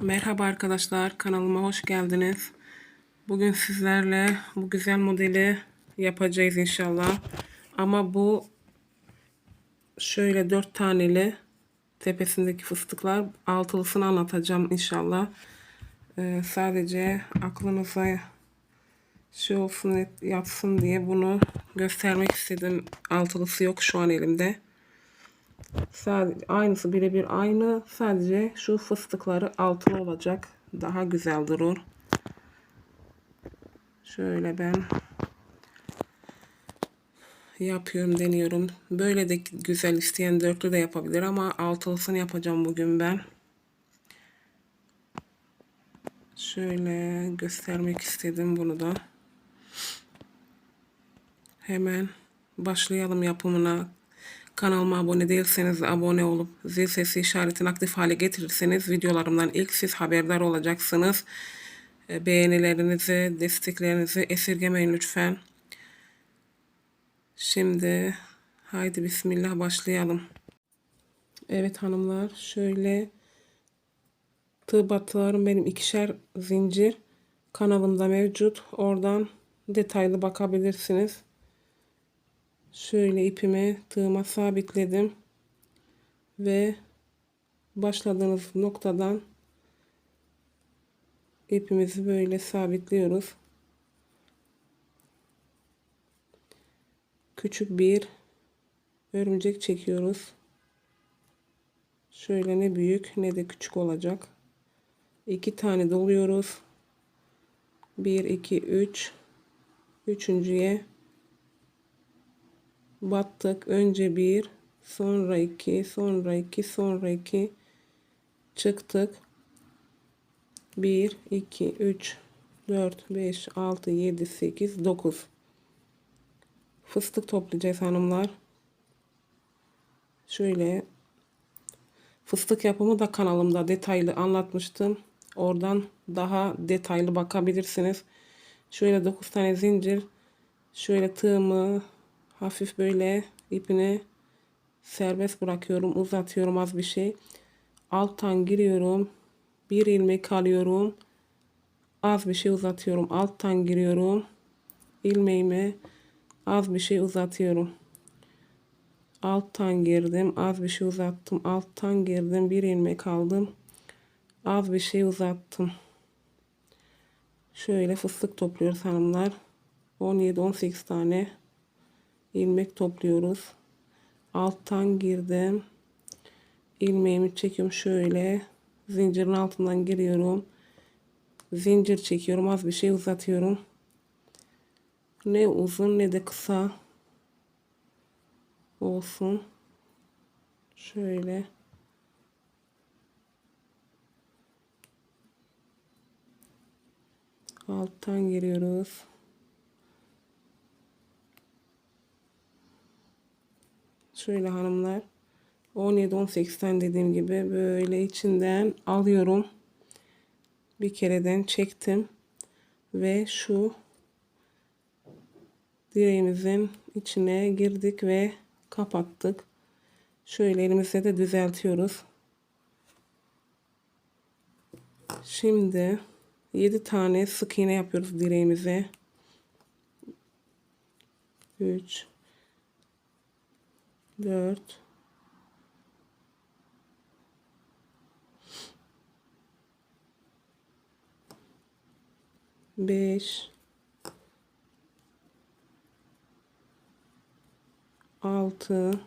Merhaba arkadaşlar, kanalıma hoş geldiniz. Bugün sizlerle bu güzel modeli yapacağız inşallah. Ama bu şöyle dört taneli tepesindeki fıstıklar altılısını anlatacağım inşallah. Ee, sadece aklınıza şey olsun yapsın diye bunu göstermek istedim. Altılısı yok şu an elimde. Sadece, aynısı birebir aynı. Sadece şu fıstıkları altılı olacak. Daha güzel durur. Şöyle ben yapıyorum deniyorum. Böyle de güzel isteyen dörtlü de yapabilir ama altılısını yapacağım bugün ben. Şöyle göstermek istedim bunu da. Hemen başlayalım yapımına. Kanalıma abone değilseniz abone olup zil sesi işaretini aktif hale getirirseniz videolarımdan ilk siz haberdar olacaksınız. E, beğenilerinizi, desteklerinizi esirgemeyin lütfen. Şimdi haydi bismillah başlayalım. Evet hanımlar şöyle tığ batılarım benim ikişer zincir kanalımda mevcut. Oradan detaylı bakabilirsiniz. Şöyle ipimi tığıma sabitledim. Ve başladığınız noktadan ipimizi böyle sabitliyoruz. Küçük bir örümcek çekiyoruz. Şöyle ne büyük ne de küçük olacak. İki tane doluyoruz. 1 2 3 üçüncüye battık. Önce bir, sonra iki, sonra iki, sonra iki çıktık. Bir, iki, üç, dört, beş, altı, yedi, sekiz, dokuz. Fıstık toplayacağız hanımlar. Şöyle fıstık yapımı da kanalımda detaylı anlatmıştım. Oradan daha detaylı bakabilirsiniz. Şöyle 9 tane zincir. Şöyle tığımı hafif böyle ipini serbest bırakıyorum uzatıyorum az bir şey. Alttan giriyorum bir ilmek alıyorum az bir şey uzatıyorum. Alttan giriyorum ilmeğimi az bir şey uzatıyorum. Alttan girdim az bir şey uzattım. Alttan girdim bir ilmek aldım az bir şey uzattım. Şöyle fıstık topluyoruz hanımlar. 17-18 tane ilmek topluyoruz. Alttan girdim. ilmeğimi çekiyorum şöyle. Zincirin altından giriyorum. Zincir çekiyorum. Az bir şey uzatıyorum. Ne uzun ne de kısa olsun. Şöyle. Alttan giriyoruz. Şöyle hanımlar 17-18 tane dediğim gibi böyle içinden alıyorum. Bir kereden çektim. Ve şu direğimizin içine girdik ve kapattık. Şöyle elimizle de düzeltiyoruz. Şimdi 7 tane sık iğne yapıyoruz direğimize. 3 4 5 6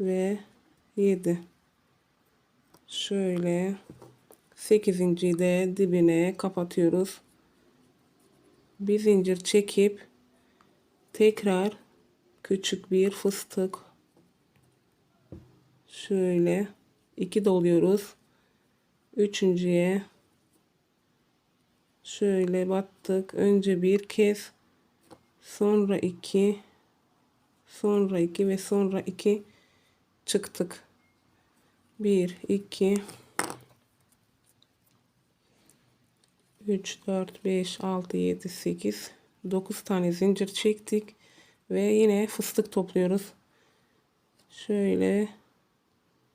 ve 7 şöyle 8. de dibine kapatıyoruz. Bir zincir çekip tekrar küçük bir fıstık şöyle iki doluyoruz. Üçüncüye şöyle battık. Önce bir kez sonra iki sonra iki ve sonra iki çıktık. Bir, iki, üç, dört, beş, altı, yedi, sekiz, dokuz tane zincir çektik ve yine fıstık topluyoruz. Şöyle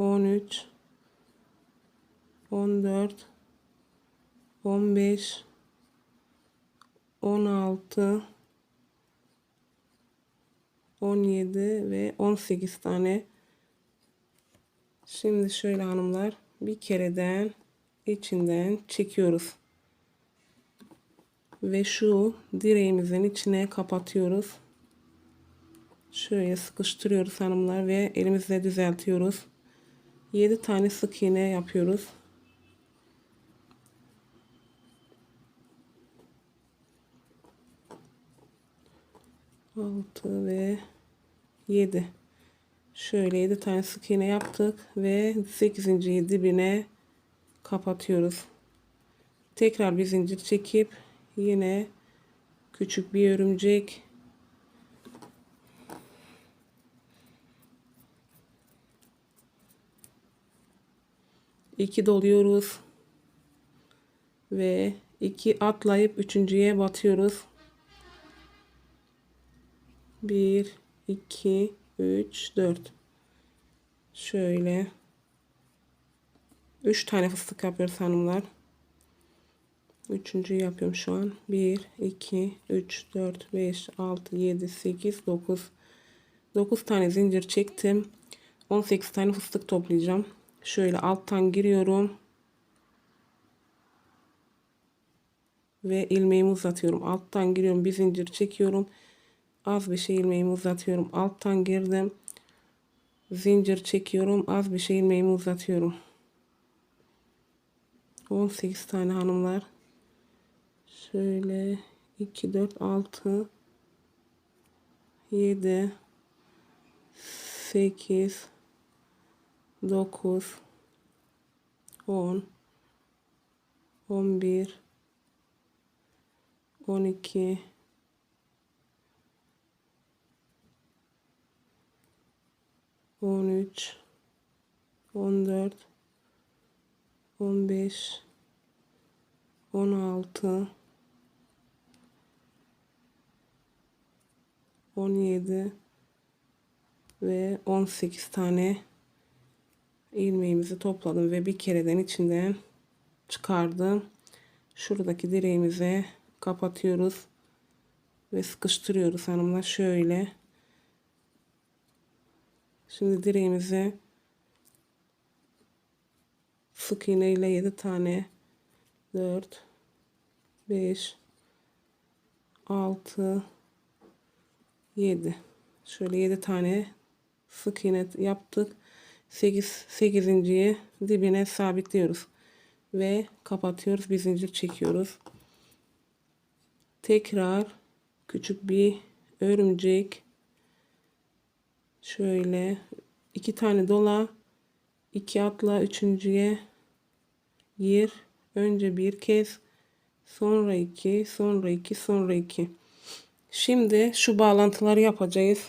13 14 15 16 17 ve 18 tane. Şimdi şöyle hanımlar bir kereden içinden çekiyoruz. Ve şu direğimizin içine kapatıyoruz. Şöyle sıkıştırıyoruz hanımlar ve elimizle düzeltiyoruz. 7 tane sık iğne yapıyoruz. Altı ve yedi. Şöyle yedi tane sık iğne yaptık ve sekizinciyi dibine kapatıyoruz. Tekrar bir zincir çekip yine küçük bir örümcek iki doluyoruz ve iki atlayıp üçüncüye batıyoruz. 1 2 3 4 şöyle 3 tane fıstık yapıyoruz hanımlar. Üçüncüyü yapıyorum şu an. 1 2 3 4 5 6 7 8 9 9 tane zincir çektim. 18 tane fıstık toplayacağım. Şöyle alttan giriyorum. Ve ilmeğimi uzatıyorum. Alttan giriyorum. Bir zincir çekiyorum. Az bir şey ilmeğimi uzatıyorum. Alttan girdim. Zincir çekiyorum. Az bir şey ilmeğimi uzatıyorum. 18 tane hanımlar. Şöyle 2 4 6 7 8 9 10 11 12 13 14 15 16 17 ve 18 tane ilmeğimizi topladım ve bir kereden içinden çıkardım. Şuradaki direğimize kapatıyoruz ve sıkıştırıyoruz hanımlar şöyle. Şimdi direğimize sık iğne ile 7 tane 4 5 6 7 şöyle 7 tane sık iğne yaptık 8 8.yi dibine sabitliyoruz ve kapatıyoruz bir zincir çekiyoruz. Tekrar küçük bir örümcek. Şöyle iki tane dola iki atla üçüncüye gir. Önce bir kez sonra iki sonra iki sonra iki. Şimdi şu bağlantıları yapacağız.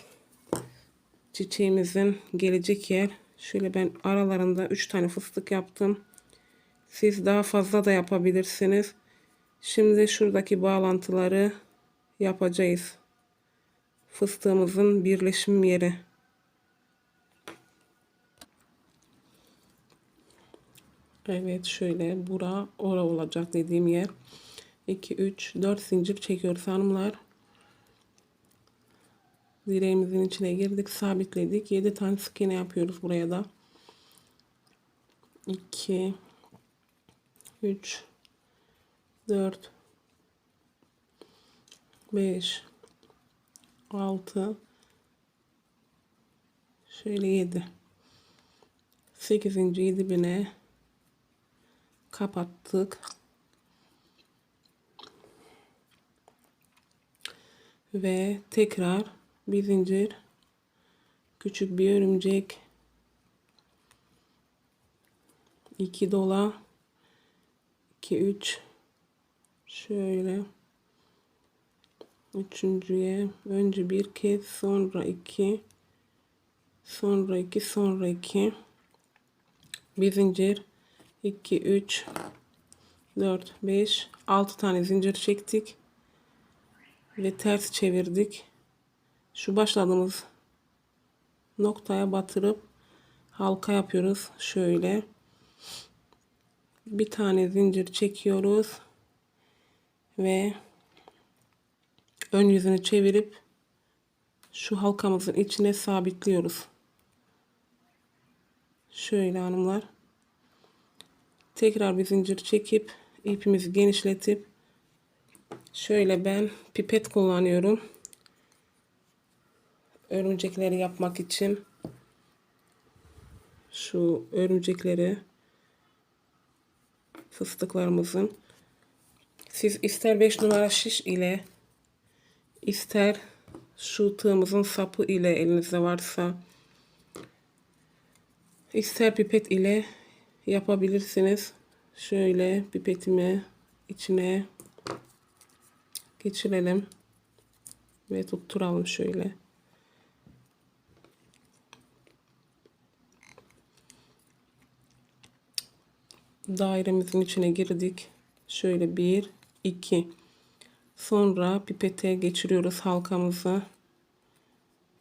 Çiçeğimizin gelecek yer şöyle ben aralarında üç tane fıstık yaptım siz daha fazla da yapabilirsiniz şimdi şuradaki bağlantıları yapacağız fıstığımızın birleşim yeri Evet şöyle bura ora olacak dediğim yer. 2 3 4 zincir çekiyoruz hanımlar. Direğimizin içine girdik, sabitledik. 7 tane sık iğne yapıyoruz buraya da. 2 3 4 5 6 şöyle 7 8. dibine kapattık. Ve tekrar bir zincir. Küçük bir örümcek. İki dola. 2 3 şöyle. Üçüncüye. Önce bir kez sonra iki. Sonra iki sonra iki. Bir zincir. 2 3 4 5 6 tane zincir çektik. Ve ters çevirdik şu başladığımız noktaya batırıp halka yapıyoruz şöyle bir tane zincir çekiyoruz ve ön yüzünü çevirip şu halkamızın içine sabitliyoruz. Şöyle hanımlar. Tekrar bir zincir çekip ipimizi genişletip şöyle ben pipet kullanıyorum. Örümcekleri yapmak için şu örümcekleri fıstıklarımızın siz ister 5 numara şiş ile ister şu tığımızın sapı ile elinizde varsa ister pipet ile yapabilirsiniz. Şöyle pipetimi içine geçirelim ve tutturalım şöyle. Dairemizin içine girdik. Şöyle bir, iki. Sonra pipete geçiriyoruz halkamızı.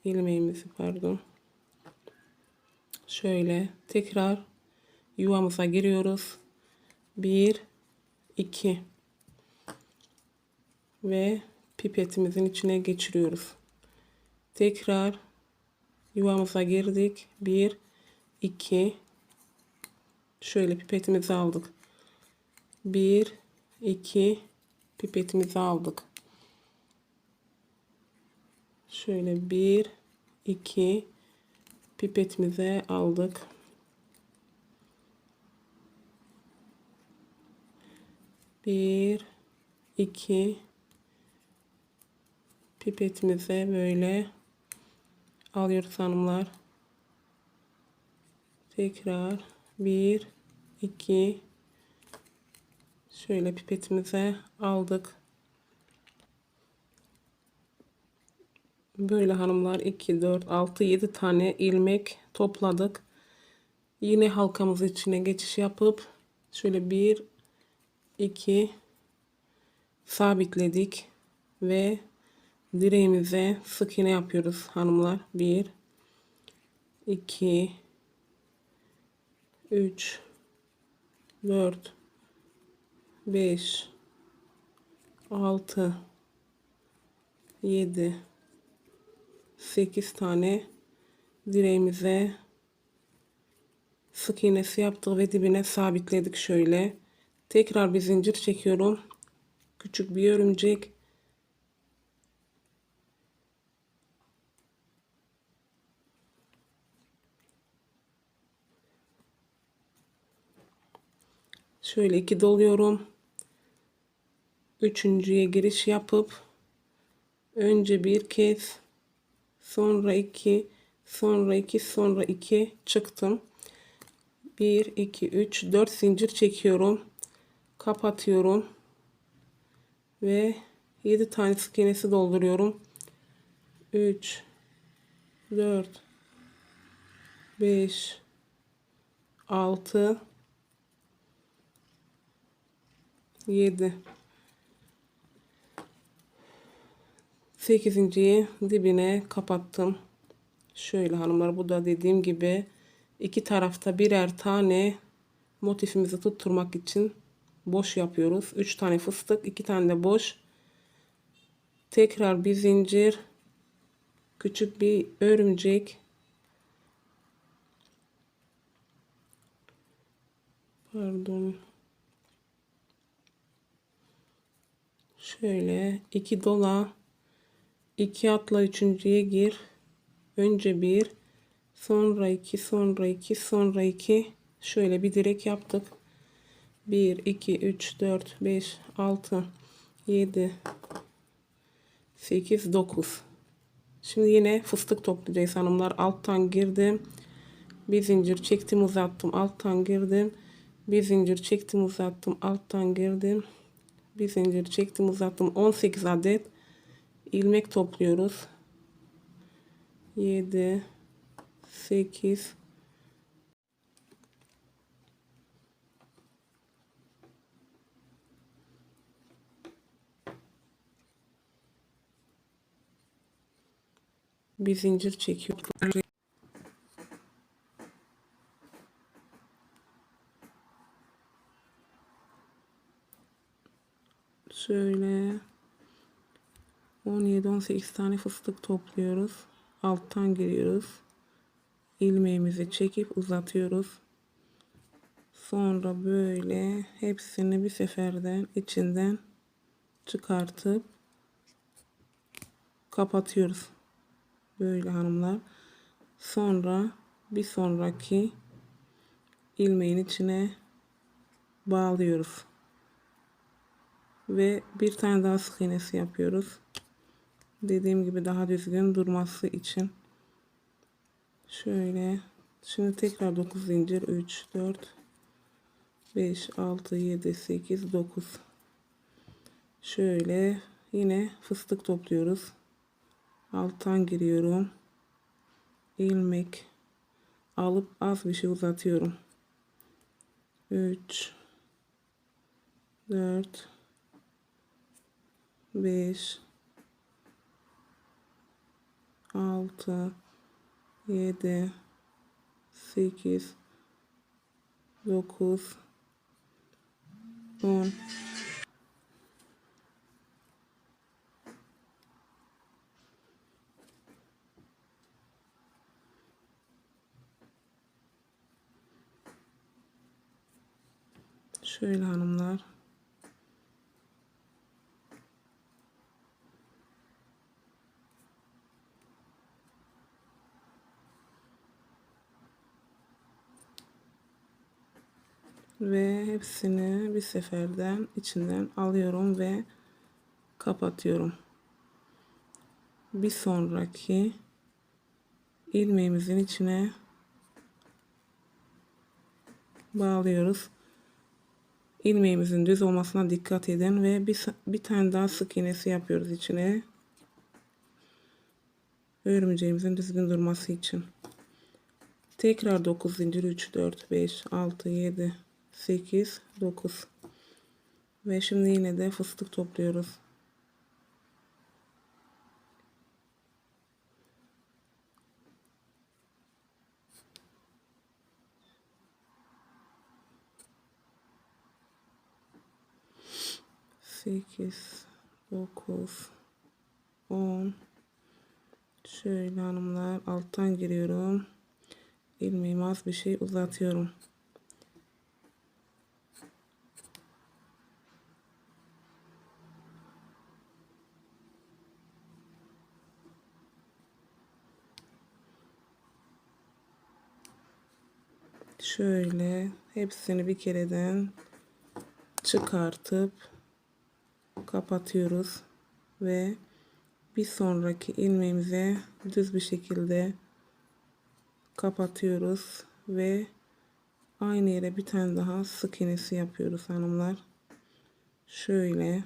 ilmeğimizi pardon. Şöyle tekrar yuvamıza giriyoruz. Bir, iki. Ve pipetimizin içine geçiriyoruz. Tekrar yuvamıza girdik. Bir, iki. Şöyle pipetimizi aldık. 1 2 pipetimizi aldık. Şöyle 1 2 pipetimize aldık. Bir, iki, pipetimize böyle alıyoruz hanımlar. Tekrar 1 2 şöyle pipetimize aldık. Böyle hanımlar 2 4 6 7 tane ilmek topladık. Yine halkamız içine geçiş yapıp şöyle 1 2 sabitledik ve direğimize sık iğne yapıyoruz hanımlar. 1 2 3 4 5 6 7 8 tane direğimize sık iğnesi yaptık ve dibine sabitledik şöyle. Tekrar bir zincir çekiyorum. Küçük bir örümcek Şöyle iki doluyorum. Üçüncüye giriş yapıp önce bir kez sonra iki sonra iki sonra iki çıktım. 1 2 3 4 zincir çekiyorum. Kapatıyorum. Ve 7 tane sık iğnesi dolduruyorum. 3 4 5 6 7 8.yi dibine kapattım. Şöyle hanımlar bu da dediğim gibi iki tarafta birer tane motifimizi tutturmak için boş yapıyoruz. 3 tane fıstık, 2 tane de boş. Tekrar bir zincir, küçük bir örümcek. Pardon. Şöyle iki dola iki atla üçüncüye gir. Önce bir sonra iki sonra iki sonra iki şöyle bir direk yaptık. 1 2 3 4 5 6 7 8 9 Şimdi yine fıstık toplayacağız hanımlar. Alttan girdim. Bir zincir çektim uzattım. Alttan girdim. Bir zincir çektim uzattım alttan girdim. Bir zincir çektim uzattım 18 adet ilmek topluyoruz. 7 8 bir zincir çekiyoruz. Şöyle 17-18 tane fıstık topluyoruz. Alttan giriyoruz. ilmeğimizi çekip uzatıyoruz. Sonra böyle hepsini bir seferden içinden çıkartıp kapatıyoruz. Böyle hanımlar. Sonra bir sonraki ilmeğin içine bağlıyoruz. Ve bir tane daha sık iğnesi yapıyoruz. Dediğim gibi daha düzgün durması için. Şöyle. Şimdi tekrar 9 zincir. 3, 4, 5, 6, 7, 8, 9. Şöyle yine fıstık topluyoruz. Alttan giriyorum. ilmek alıp az bir şey uzatıyorum. 3 4 5 6 7 8 9 10 Şöyle hanımlar. Ve hepsini bir seferden içinden alıyorum ve kapatıyorum. Bir sonraki ilmeğimizin içine bağlıyoruz ilmeğimizin düz olmasına dikkat edin ve bir, bir tane daha sık iğnesi yapıyoruz içine. Örümceğimizin düzgün durması için. Tekrar 9 zincir 3 4 5 6 7 8 9 ve şimdi yine de fıstık topluyoruz. 8 9 10 şöyle hanımlar alttan giriyorum. İlmeğimi az bir şey uzatıyorum şöyle hepsini bir kereden çıkartıp kapatıyoruz ve bir sonraki ilmeğimize düz bir şekilde kapatıyoruz ve aynı yere bir tane daha sık iğnesi yapıyoruz hanımlar. Şöyle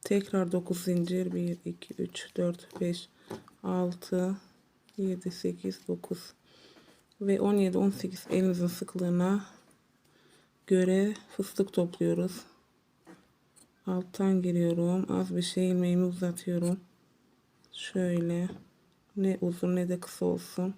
tekrar 9 zincir 1 2 3 4 5 6 7 8 9 ve 17 18 elinizin sıklığına göre fıstık topluyoruz. Alttan giriyorum. Az bir şey ilmeğimi uzatıyorum. Şöyle ne uzun ne de kısa olsun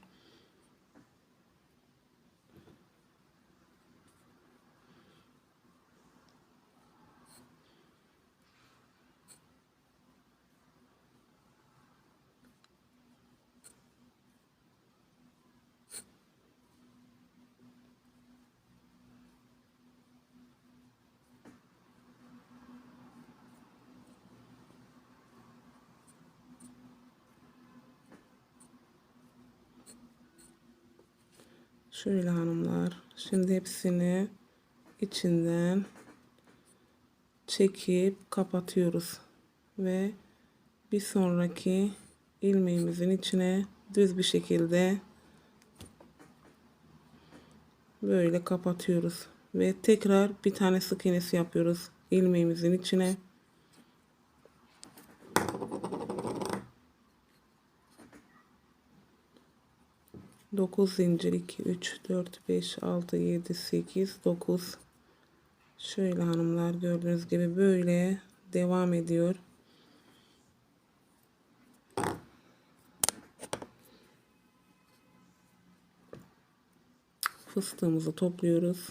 Şöyle hanımlar. Şimdi hepsini içinden çekip kapatıyoruz. Ve bir sonraki ilmeğimizin içine düz bir şekilde Böyle kapatıyoruz. Ve tekrar bir tane sık iğnesi yapıyoruz ilmeğimizin içine. Dokuz zincir 2 3 4 5 6 7 8 9 Şöyle hanımlar gördüğünüz gibi böyle devam ediyor. Fıstığımızı topluyoruz.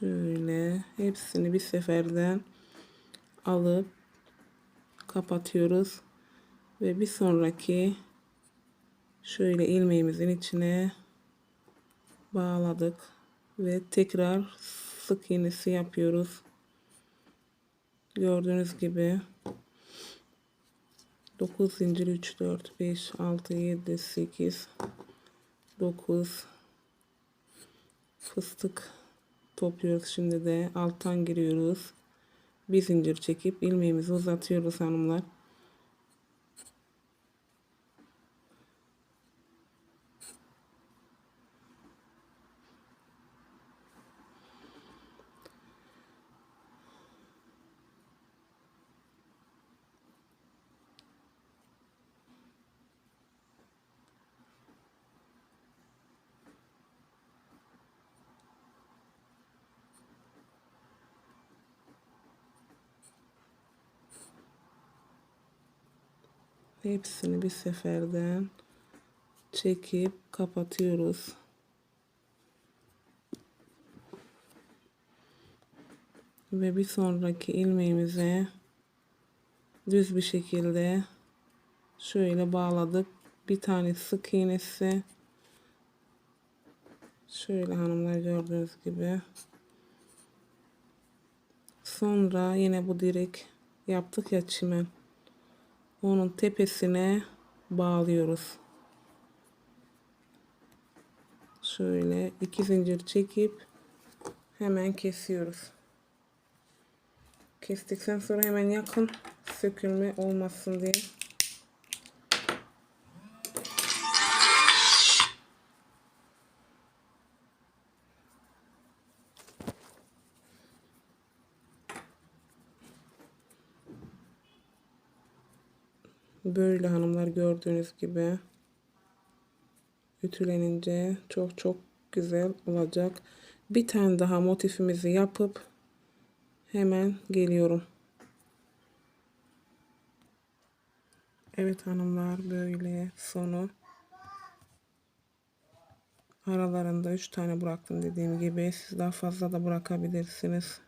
Şöyle hepsini bir seferden alıp kapatıyoruz. Ve bir sonraki şöyle ilmeğimizin içine bağladık. Ve tekrar sık iğnesi yapıyoruz. Gördüğünüz gibi 9 zincir 3 4 5 6 7 8 9 fıstık topluyoruz şimdi de. Alttan giriyoruz. Bir zincir çekip ilmeğimizi uzatıyoruz hanımlar hepsini bir seferden çekip kapatıyoruz. Ve bir sonraki ilmeğimize düz bir şekilde şöyle bağladık. Bir tane sık iğnesi şöyle hanımlar gördüğünüz gibi sonra yine bu direk yaptık ya çimen onun tepesine bağlıyoruz. Şöyle iki zincir çekip hemen kesiyoruz. Kestikten sonra hemen yakın sökülme olmasın diye. Böyle hanımlar gördüğünüz gibi ütülenince çok çok güzel olacak. Bir tane daha motifimizi yapıp hemen geliyorum. Evet hanımlar böyle sonu aralarında 3 tane bıraktım dediğim gibi siz daha fazla da bırakabilirsiniz.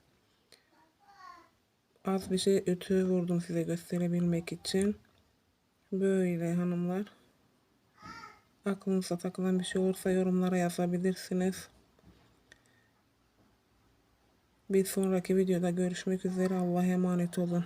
Az bir şey ütü vurdum size gösterebilmek için. Böyle hanımlar. Aklınıza takılan bir şey olursa yorumlara yazabilirsiniz. Bir sonraki videoda görüşmek üzere. Allah'a emanet olun.